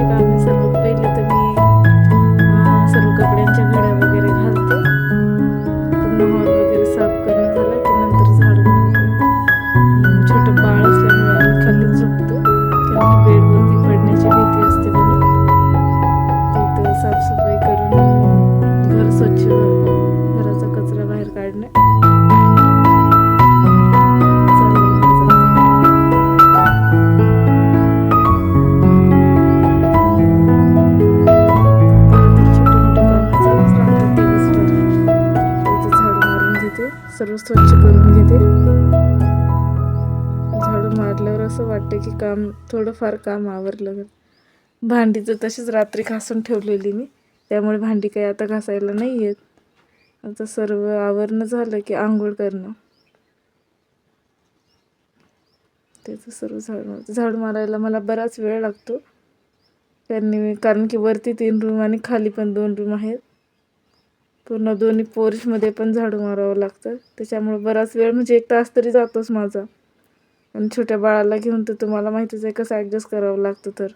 आणि स्वच्छ करून घेते झाडू मारल्यावर असं वाटतं की काम थोडंफार काम आवरलं भांडी तर तशीच रात्री घासून ठेवलेली मी. त्यामुळे भांडी काही आता घासायला नाही आहेत आता सर्व आवरणं झालं की आंघोळ करणं. त्याचं सर्व झाडू झाडू मारायला मला बराच वेळ लागतो. कारण मी कारण की वरती तीन रूम आणि खाली पण दोन रूम आहेत. पूर्ण दोन्ही पोरिशमध्ये पण झाडू मारावं लागतं. त्याच्यामुळे बराच वेळ म्हणजे एक तास तरी जातोच माझा. आणि छोट्या बाळाला घेऊन तर तुम्हाला माहितीच आहे कसं ॲडजस्ट करावं लागतं तर.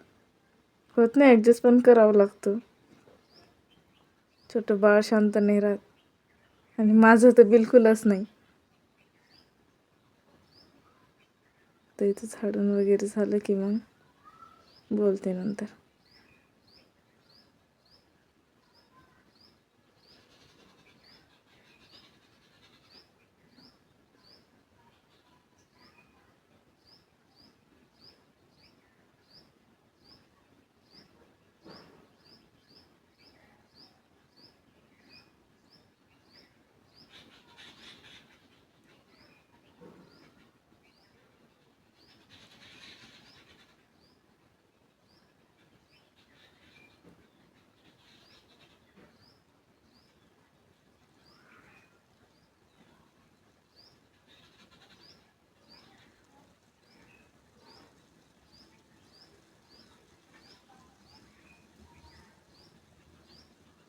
होत नाही ॲडजस्ट पण करावं लागतं. छोटं बाळ शांत नाही राहत. आणि माझं तर बिलकुलच नाही. तर इथं झाडून वगैरे झालं की मग बोलते नंतर.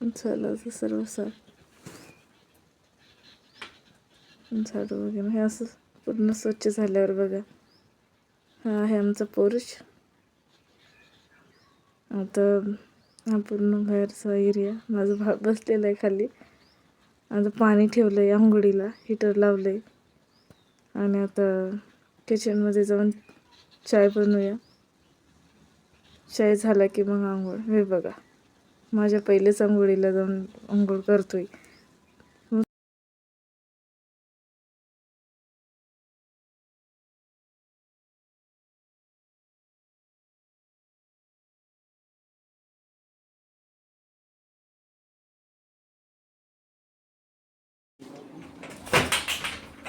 झालं असं सर्व साफ झाडू वगैरे हे असं पूर्ण स्वच्छ झाल्यावर बघा हा आहे आमचा पोरुष आता हा पूर्ण बाहेरचा एरिया माझं भा बसलेलं आहे खाली आता पाणी ठेवलं आहे आंघोळीला हिटर लावलं आहे आणि आता किचनमध्ये जाऊन चाय बनवूया चाय झाला की मग आंघोळ हे बघा माझ्या पहिलेच आंघोळीला जाऊन आंघोळ करतोय.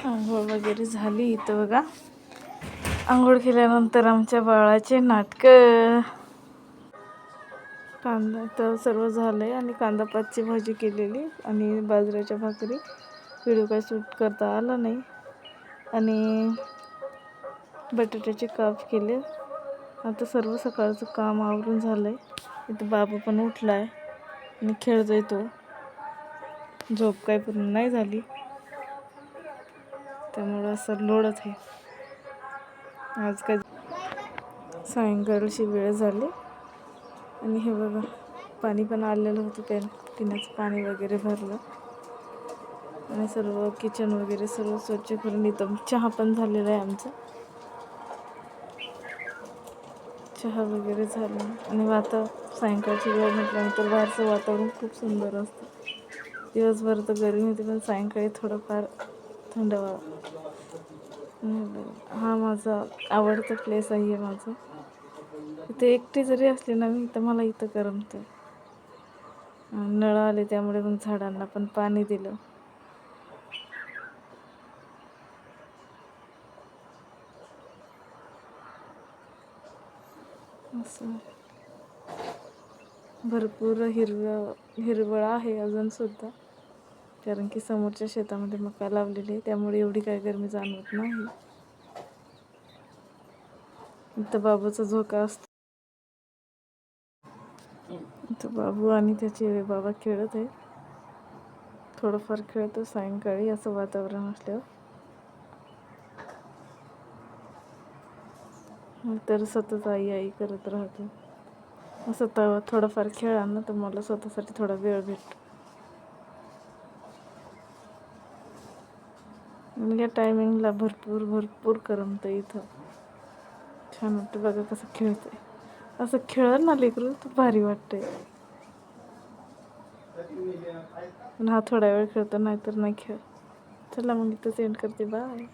आंघोळ वगैरे झाली इथं बघा. आंघोळ केल्यानंतर आमच्या बाळाचे नाटकं. कांदा तर सर्व झालं आहे आणि कांदा पातची भाजी केलेली आणि बाजऱ्याच्या भाकरी. व्हिडिओ काय शूट करता आला नाही. आणि बटाट्याचे काप केले. आता सर्व सकाळचं काम आवरून झालं आहे इथं बाबा पण उठला आहे आणि खेळतोय तो. झोप काय पूर्ण नाही झाली. त्यामुळं असं लोडच आहे. आज काय सायंकाळची वेळ झाली. आणि हे बघा पाणी पण आलेलं होतं ते पिण्याचं पाणी वगैरे भरलं. आणि सर्व किचन वगैरे सर्व स्वच्छ करून येतं चहा पण झालेला आहे आमचा. चहा वगैरे झाला. आणि वाता सायंकाळची वेळ म्हटल्यानंतर बाहेरचं वातावरण खूप सुंदर असतं. दिवसभर तर गरमी होती पण सायंकाळी थोडंफार थंडवा हा माझा आवडता प्लेस आहे माझं. इथे एकटी जरी असली ना मी तर मला इथं करमतं नळ आले त्यामुळे मग झाडांना पण पाणी दिलं. असं. भरपूर हिरवं हिरवळ आहे अजून सुद्धा. कारण की समोरच्या शेतामध्ये मका लावलेली आहे त्यामुळे एवढी काय गरमी जाणवत नाही. इथं बाबूचा झोका असतो. तर बाबू आणि त्याचे बाबा खेळत आहे थोडंफार खेळतो सायंकाळी असं वातावरण असल्यावर. तर सतत आई आई करत राहतो. असं तर थोडंफार खेळा ना तर मला स्वतःसाठी थोडा वेळ भेटतो. आणि या टायमिंगला भरपूर भरपूर करमतं इथं. छान वाटतं बघा कसं खेळतंय. असं खेळ ना लेकरू तर भारी वाटते पण हा थोडा वेळ खेळतो नाहीतर नाही खेळ चला मग इथंच एंड करते. बाय